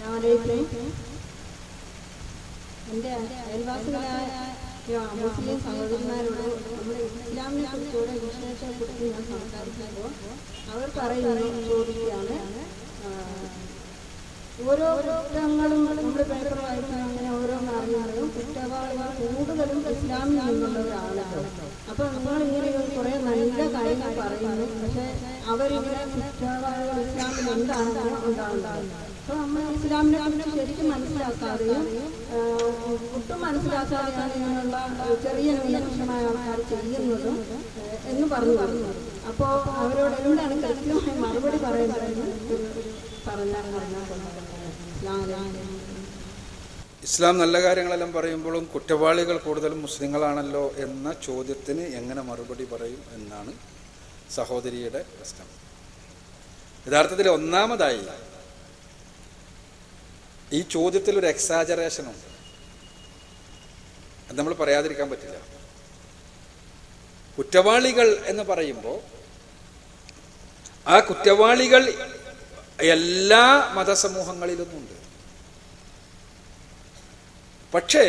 അസ്സലാമലൈക്കും. എന്റെ അയൽവാസികളായ മുസ്ലിം സഹോദരന്മാരോട് നമ്മുടെ ഇസ്ലാമിനെ കുറിച്ചുകൂടെ വിശേഷത്തെ കുറിച്ച് ഞാൻ സംസാരിക്കുമ്പോൾ അവർ പറയുന്നത് ചോദിക്കുകയാണ് ഓരോ കുറ്റങ്ങളും നമ്മുടെ പേപ്പർ വായിക്കാൻ അങ്ങനെ ഓരോന്ന് അറിയുന്നതും കുറ്റവാളികൾ കൂടുതലും ഇസ്ലാമിൽ നിന്നുള്ളവരാണല്ലോ അപ്പൊ നമ്മൾ ഇങ്ങനെ കുറെ നല്ല കാര്യങ്ങൾ പറയുന്നു പക്ഷെ അവരിങ്ങനെ കുറ്റവാളികൾ ഇസ്ലാമിൽ എന്താണെന്ന് ഉണ്ടാകുന്നത് ചെറിയ പറഞ്ഞു മറുപടി. ഇസ്ലാം നല്ല കാര്യങ്ങളെല്ലാം പറയുമ്പോഴും കുറ്റവാളികൾ കൂടുതലും മുസ്ലിങ്ങളാണല്ലോ എന്ന ചോദ്യത്തിന് എങ്ങനെ മറുപടി പറയും എന്നാണ് സഹോദരിയുടെ പ്രശ്നം. യഥാർത്ഥത്തിൽ ഒന്നാമതായി ഈ ചോദ്യത്തിൽ ഒരു എക്സാജറേഷനുണ്ട് അത് നമ്മൾ പറയാതിരിക്കാൻ പറ്റില്ല. കുറ്റവാളികൾ എന്ന് പറയുമ്പോൾ ആ കുറ്റവാളികൾ എല്ലാ മതസമൂഹങ്ങളിലുമുണ്ട്. പക്ഷേ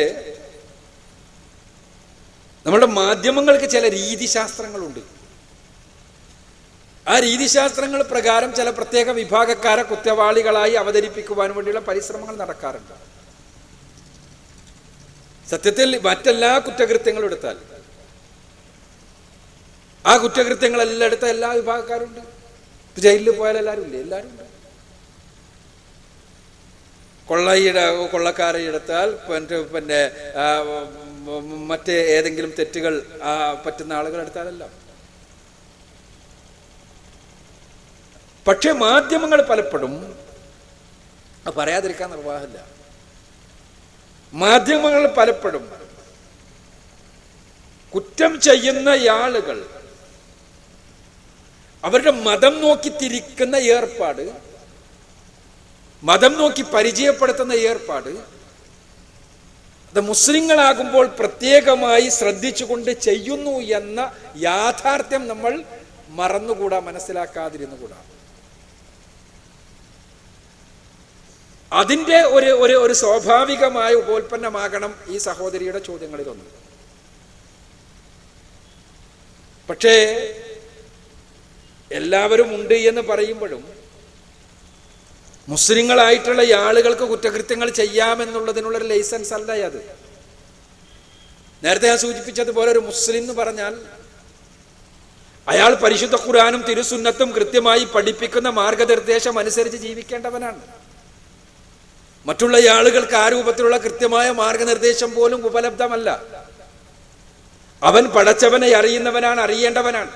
നമ്മുടെ മാധ്യമങ്ങൾക്ക് ചില രീതിശാസ്ത്രങ്ങളുണ്ട്. ആ രീതിശാസ്ത്രങ്ങൾ പ്രകാരം ചില പ്രത്യേക വിഭാഗക്കാരെ കുറ്റവാളികളായി അവതരിപ്പിക്കുവാൻ വേണ്ടിയുള്ള പരിശ്രമങ്ങൾ നടക്കാറുണ്ട്. സത്യത്തിൽ മറ്റെല്ലാ കുറ്റകൃത്യങ്ങളും എടുത്താൽ ആ കുറ്റകൃത്യങ്ങളെല്ലാം എടുത്ത എല്ലാ വിഭാഗക്കാരുണ്ട്. ജയിലിൽ പോയാൽ എല്ലാവരും ഇല്ലേ? എല്ലാവരും ഉണ്ട്. കൊള്ളയുടെ കൊള്ളക്കാരെ എടുത്താൽ പിന്നെ മറ്റ് ഏതെങ്കിലും തെറ്റുകൾ പറ്റുന്ന ആളുകൾ എടുത്താലല്ല. പക്ഷെ മാധ്യമങ്ങൾ പലപ്പോഴും അത് പറയാതിരിക്കാൻ നിർവാഹമില്ല. മാധ്യമങ്ങൾ പലപ്പോഴും കുറ്റം ചെയ്യുന്ന ആളുകൾ അവരുടെ മതം നോക്കി തിരിക്കുന്ന ഏർപ്പാട് മതം നോക്കി പരിചയപ്പെടുത്തുന്ന ഏർപ്പാട് അത് മുസ്ലിങ്ങളാകുമ്പോൾ പ്രത്യേകമായി ശ്രദ്ധിച്ചുകൊണ്ട് ചെയ്യുന്നു എന്ന യാഥാർത്ഥ്യം നമ്മൾ മറന്നുകൂടാ മനസ്സിലാക്കാതിരുന്നുകൂടാ. അതിന്റെ ഒരു ഒരു ഒരു സ്വാഭാവികമായ ഉപോൽപ്പന്നമാകണം ഈ സഹോദരിയുടെ ചോദ്യങ്ങളിലൊന്ന്. പക്ഷേ എല്ലാവരും ഉണ്ട് എന്ന് പറയുമ്പോഴും മുസ്ലിങ്ങളായിട്ടുള്ള ആളുകൾക്ക് കുറ്റകൃത്യങ്ങൾ ചെയ്യാമെന്നുള്ളതിനുള്ളൊരു ലൈസൻസ് അല്ല അത്. നേരത്തെ ഞാൻ സൂചിപ്പിച്ചതുപോലെ ഒരു മുസ്ലിം എന്ന് പറഞ്ഞാൽ അയാൾ പരിശുദ്ധ ഖുറാനും തിരുസുന്നത്തും കൃത്യമായി പഠിപ്പിക്കുന്ന മാർഗനിർദ്ദേശം അനുസരിച്ച് ജീവിക്കേണ്ടവനാണ്. മറ്റുള്ള ആളുകൾക്ക് ആ രൂപത്തിലുള്ള കൃത്യമായ മാർഗനിർദ്ദേശം പോലും ഉപലബ്ധമല്ല. അവൻ പടച്ചവനെ അറിയുന്നവനാണ് അറിയേണ്ടവനാണ്.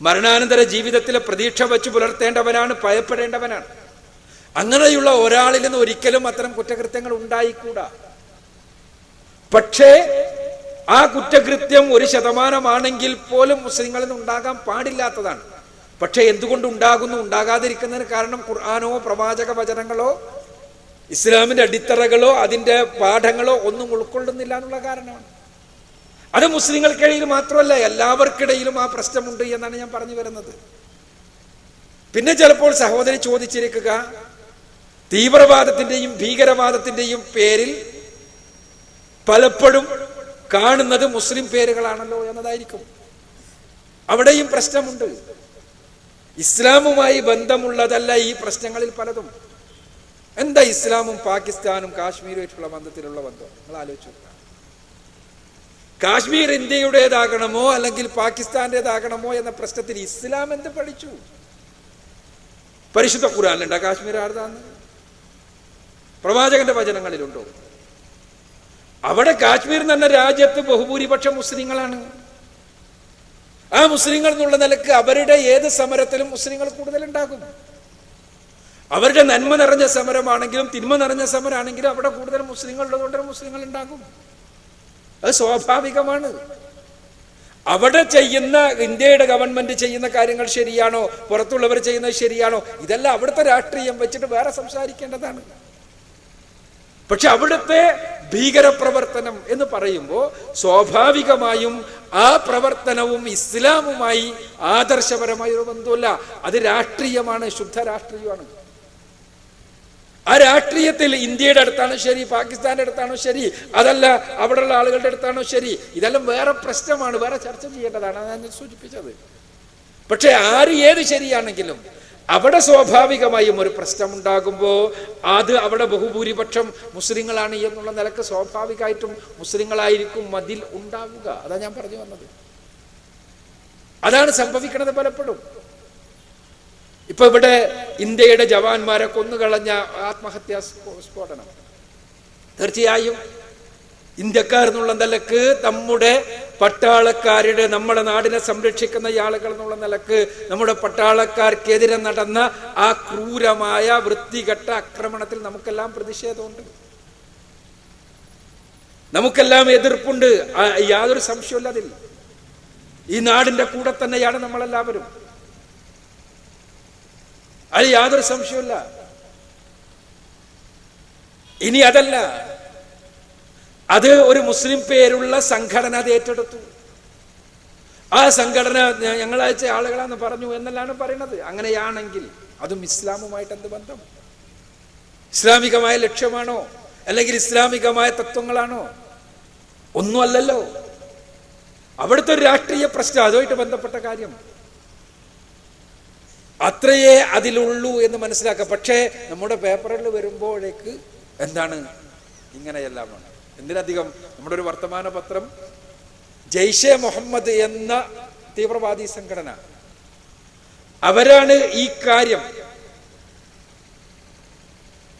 മരണാനന്തര ജീവിതത്തിലെ പ്രതീക്ഷ വെച്ച് പുലർത്തേണ്ടവനാണ് ഭയപ്പെടേണ്ടവനാണ്. അങ്ങനെയുള്ള ഒരാളിൽ നിന്ന് ഒരിക്കലും അത്തരം കുറ്റകൃത്യങ്ങൾ ഉണ്ടായിക്കൂടാ. പക്ഷേ ആ കുറ്റകൃത്യം ഒരു ശതമാനമാണെങ്കിൽ പോലും മുസ്ലിങ്ങളിൽ നിന്ന് ഉണ്ടാകാൻ പാടില്ലാത്തതാണ്. പക്ഷേ എന്തുകൊണ്ട് ഉണ്ടാകുന്നു? ഉണ്ടാകാതിരിക്കുന്നതിന് കാരണം ഖുർആാനോ പ്രവാചക വചനങ്ങളോ ഇസ്ലാമിന്റെ അടിത്തറകളോ അതിന്റെ പാഠങ്ങളോ ഒന്നും ഉൾക്കൊള്ളുന്നില്ല എന്നുള്ള കാരണമാണ്. അത് മുസ്ലിങ്ങൾക്കിടയിൽ മാത്രമല്ല എല്ലാവർക്കിടയിലും ആ പ്രശ്നമുണ്ട് എന്നാണ് ഞാൻ പറഞ്ഞു വരുന്നത്. പിന്നെ ചിലപ്പോൾ സഹോദരി ചോദിച്ചിരിക്കുക തീവ്രവാദത്തിന്റെയും ഭീകരവാദത്തിന്റെയും പേരിൽ പലപ്പോഴും കാണുന്നത് മുസ്ലിം പേരുകളാണല്ലോ എന്നതായിരിക്കും. അവിടെയും പ്രശ്നമുണ്ട്. ഇസ്ലാമുമായി ബന്ധമുള്ളതല്ല ഈ പ്രശ്നങ്ങളിൽ പലതും. എന്താ ഇസ്ലാമും പാകിസ്ഥാനും കാശ്മീരുമായിട്ടുള്ള ബന്ധത്തിലുള്ള ബന്ധം? നിങ്ങൾ ആലോചിച്ചു. കാശ്മീർ ഇന്ത്യയുടേതാകണമോ അല്ലെങ്കിൽ പാകിസ്ഥാന്റേതാകണമോ എന്ന പ്രശ്നത്തിൽ ഇസ്ലാം എന്ത് പഠിച്ചു? പരിശുദ്ധ ഖുറാനിലുണ്ടോ കാശ്മീർ ആർതാന്ന്? പ്രവാചകന്റെ വചനങ്ങളിലുണ്ടോ? അവിടെ കാശ്മീർ എന്ന രാജ്യത്ത് ബഹുഭൂരിപക്ഷം മുസ്ലിങ്ങളാണ്. ആ മുസ്ലിങ്ങൾ എന്നുള്ള നിലയ്ക്ക് അവരുടെ ഏത് സമരത്തിലും മുസ്ലിങ്ങൾ കൂടുതലുണ്ടാകും. അവരുടെ നന്മ നിറഞ്ഞ സമരമാണെങ്കിലും തിന്മ നിറഞ്ഞ സമരമാണെങ്കിലും അവിടെ കൂടുതൽ മുസ്ലിങ്ങൾ ഉള്ളതുകൊണ്ട് മുസ്ലിങ്ങൾ ഉണ്ടാകും അത് സ്വാഭാവികമാണ്. അവിടെ ചെയ്യുന്ന ഇന്ത്യയുടെ ഗവൺമെന്റ് ചെയ്യുന്ന കാര്യങ്ങൾ ശരിയാണോ? പുറത്തുള്ളവർ ചെയ്യുന്നത് ശരിയാണോ? ഇതെല്ലാം അവിടുത്തെ രാഷ്ട്രീയം വെച്ചിട്ട് വേറെ സംസാരിക്കേണ്ടതാണ്. പക്ഷെ അവിടുത്തെ ഭീകരപ്രവർത്തനം എന്ന് പറയുമ്പോൾ സ്വാഭാവികമായും ആ പ്രവർത്തനവും ഇസ്ലാമുമായി ആദർശപരമായ ഒരു ബന്ധമല്ല അത് രാഷ്ട്രീയമാണ് ശുദ്ധ രാഷ്ട്രീയമാണ്. ആ രാഷ്ട്രീയത്തിൽ ഇന്ത്യയുടെ അടുത്താണോ ശരി പാകിസ്ഥാന്റെ അടുത്താണോ ശരി അതല്ല അവിടെയുള്ള ആളുകളുടെ അടുത്താണോ ശരി ഇതെല്ലാം വേറെ പ്രശ്നമാണ് വേറെ ചർച്ച ചെയ്യേണ്ടതാണ് ഞാൻ സൂചിപ്പിച്ചത്. പക്ഷെ ആര് ഏത് ശരിയാണെങ്കിലും അവിടെ സ്വാഭാവികമായും ഒരു പ്രശ്നമുണ്ടാകുമ്പോൾ അത് അവിടെ ബഹുഭൂരിപക്ഷം മുസ്ലിങ്ങളാണ് എന്നുള്ള നിലയ്ക്ക് സ്വാഭാവികമായിട്ടും മുസ്ലിങ്ങളായിരിക്കും മതിൽ ഉണ്ടാവുക. അതാ ഞാൻ പറഞ്ഞു വന്നത്. അതാണ് സംഭവിക്കുന്നത് പലപ്പോഴും. ഇപ്പൊ ഇവിടെ ഇന്ത്യയുടെ ജവാന്മാരെ കൊന്നുകളഞ്ഞ ആത്മഹത്യാ സ്ഫോടനം. തീർച്ചയായും ഇന്ത്യക്കാർ എന്നുള്ള നിലയ്ക്ക് നമ്മുടെ പട്ടാളക്കാരുടെ നമ്മുടെ നാടിനെ സംരക്ഷിക്കുന്ന ആളുകൾ എന്നുള്ള നിലയ്ക്ക് നമ്മുടെ പട്ടാളക്കാർക്കെതിരെ നടന്ന ആ ക്രൂരമായ വൃത്തികെട്ട ആക്രമണത്തിൽ നമുക്കെല്ലാം പ്രതിഷേധമുണ്ട്. നമുക്കെല്ലാം എതിർപ്പുണ്ട്. യാതൊരു സംശയമില്ല അതിൽ ഈ നാടിന്റെ കൂടെ തന്നെയാണ് നമ്മളെല്ലാവരും. അത് യാതൊരു സംശയമില്ല ഇനി അതല്ല. അത് ഒരു മുസ്ലിം പേരുള്ള സംഘടന അത് ഏറ്റെടുത്തു. ആ സംഘടന ഞങ്ങളയച്ച ആളുകളാന്ന് പറഞ്ഞു എന്നല്ലാണ് പറയുന്നത് അങ്ങനെയാണെങ്കിൽ അതും ഇസ്ലാമുമായിട്ട് എന്ത് ബന്ധം? ഇസ്ലാമികമായ ലക്ഷ്യമാണോ? അല്ലെങ്കിൽ ഇസ്ലാമികമായ തത്വങ്ങളാണോ? ഒന്നുമല്ലല്ലോ. അവിടുത്തെ ഒരു രാഷ്ട്രീയ പ്രശ്നം അതുമായിട്ട് ബന്ധപ്പെട്ട കാര്യം. അത്രയേ അതിലുള്ളൂ എന്ന് മനസ്സിലാക്കുക. പക്ഷേ നമ്മുടെ പേപ്പറിൽ വരുമ്പോഴേക്ക് എന്താണ്? ഇങ്ങനെയെല്ലാമാണ് എന്തിനധികം? നമ്മുടെ ഒരു വർത്തമാന പത്രം ജയ്ഷെ മുഹമ്മദ് എന്ന തീവ്രവാദി സംഘടന. അവരാണ് ഈ കാര്യം.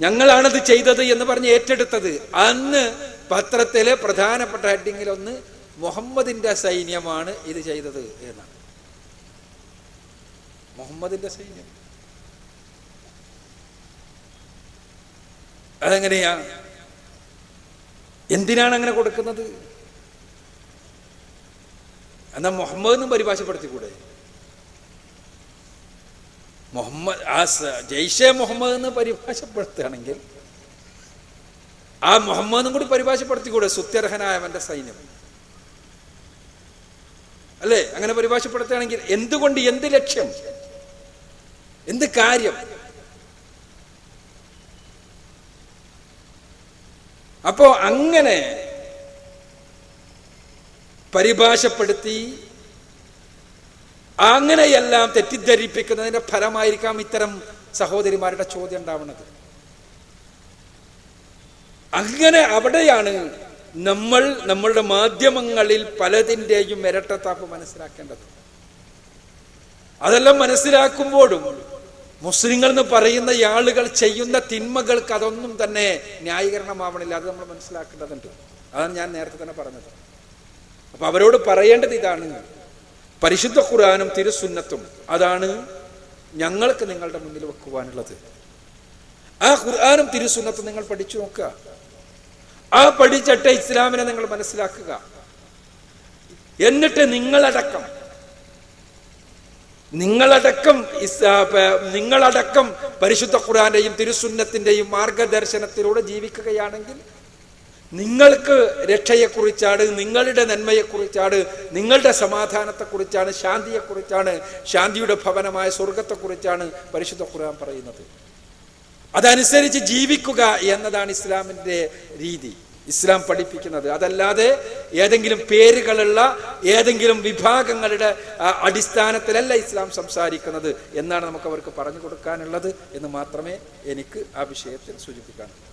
ഞങ്ങളാണത് ചെയ്തത് എന്ന് പറഞ്ഞ് ഏറ്റെടുത്തത്. അന്ന് പത്രത്തിലെ പ്രധാനപ്പെട്ട ഹെഡിങ്ങിലൊന്ന് മുഹമ്മദിന്റെ സൈന്യമാണ് ഇത് ചെയ്തത് എന്നാണ്. മുഹമ്മദിന്റെ സൈന്യം. അതെങ്ങനെയാ? എന്തിനാണ് അങ്ങനെ കൊടുക്കുന്നത്? എന്നാ മുഹമ്മദ് എന്നും പരിഭാഷപ്പെടുത്തിക്കൂടെ? മുഹമ്മദ് ആ ജയ്ഷെ മുഹമ്മദ് എന്ന് പരിഭാഷപ്പെടുത്തുകയാണെങ്കിൽ ആ മുഹമ്മദും കൂടി പരിഭാഷപ്പെടുത്തിക്കൂടെ സുത്യർഹനായവന്റെ സൈന്യം? അല്ലേ? അങ്ങനെ പരിഭാഷപ്പെടുത്തുകയാണെങ്കിൽ എന്തുകൊണ്ട് എന്ത് ലക്ഷ്യം? എന്ത് കാര്യം? അപ്പോ അങ്ങനെ പരിഭാഷപ്പെടുത്തി അങ്ങനെയെല്ലാം തെറ്റിദ്ധരിപ്പിക്കുന്നതിന്റെ ഫലമായിരിക്കാം ഇത്തരം സഹോദരിമാരുടെ ചോദ്യം ഉണ്ടാവുന്നത്. അങ്ങനെ അവിടെയാണ് നമ്മൾ നമ്മളുടെ മാധ്യമങ്ങളിൽ പലതിന്റെയും ഇരട്ടത്താപ്പ് മനസ്സിലാക്കേണ്ടത്. അതെല്ലാം മനസ്സിലാക്കുമ്പോഴും മുസ്ലിങ്ങൾ എന്ന് പറയുന്ന ആളുകൾ ചെയ്യുന്ന തിന്മകൾക്ക് അതൊന്നും തന്നെ ന്യായീകരണമാവണില്ല. അത് നമ്മൾ മനസ്സിലാക്കേണ്ടതുണ്ട്. അതാണ് ഞാൻ നേരത്തെ തന്നെ പറഞ്ഞത്. അപ്പൊ അവരോട് പറയേണ്ടത് ഇതാണ്. പരിശുദ്ധ ഖുർആാനും തിരുസുന്നത്തും അതാണ് ഞങ്ങൾക്ക് നിങ്ങളുടെ മുന്നിൽ വെക്കുവാനുള്ളത്. ആ ഖുർആാനും തിരുസുന്നത്തും നിങ്ങൾ പഠിച്ചു നോക്കുക. ആ പഠിച്ചിട്ട് ഇസ്ലാമിനെ നിങ്ങൾ മനസ്സിലാക്കുക. എന്നിട്ട് നിങ്ങളടക്കം നിങ്ങളടക്കം നിങ്ങളടക്കം പരിശുദ്ധ ഖുറാന്റെയും തിരുസുന്നത്തിന്റെയും മാർഗദർശനത്തിലൂടെ ജീവിക്കുകയാണെങ്കിൽ നിങ്ങൾക്ക് രക്ഷയെക്കുറിച്ചാണ് നിങ്ങളുടെ നന്മയെക്കുറിച്ചാണ് നിങ്ങളുടെ സമാധാനത്തെക്കുറിച്ചാണ് ശാന്തിയെക്കുറിച്ചാണ് ശാന്തിയുടെ ഭവനമായ സ്വർഗത്തെക്കുറിച്ചാണ് പരിശുദ്ധ ഖുർആൻ പറയുന്നത്. അതനുസരിച്ച് ജീവിക്കുക എന്നതാണ് ഇസ്ലാമിന്റെ രീതി. ഇസ്ലാം പഠിപ്പിക്കുന്നത്. അതല്ലാതെ ഏതെങ്കിലും പേരുകളുള്ള ഏതെങ്കിലും വിഭാഗങ്ങളുടെ അടിസ്ഥാനത്തിലല്ല ഇസ്ലാം സംസാരിക്കുന്നത് എന്നാണ് നമുക്ക് അവർക്ക് പറഞ്ഞു കൊടുക്കാനുള്ളത് എന്ന് മാത്രമേ എനിക്ക് ആ വിഷയത്തിൽ സൂചിപ്പിക്കാനുള്ളൂ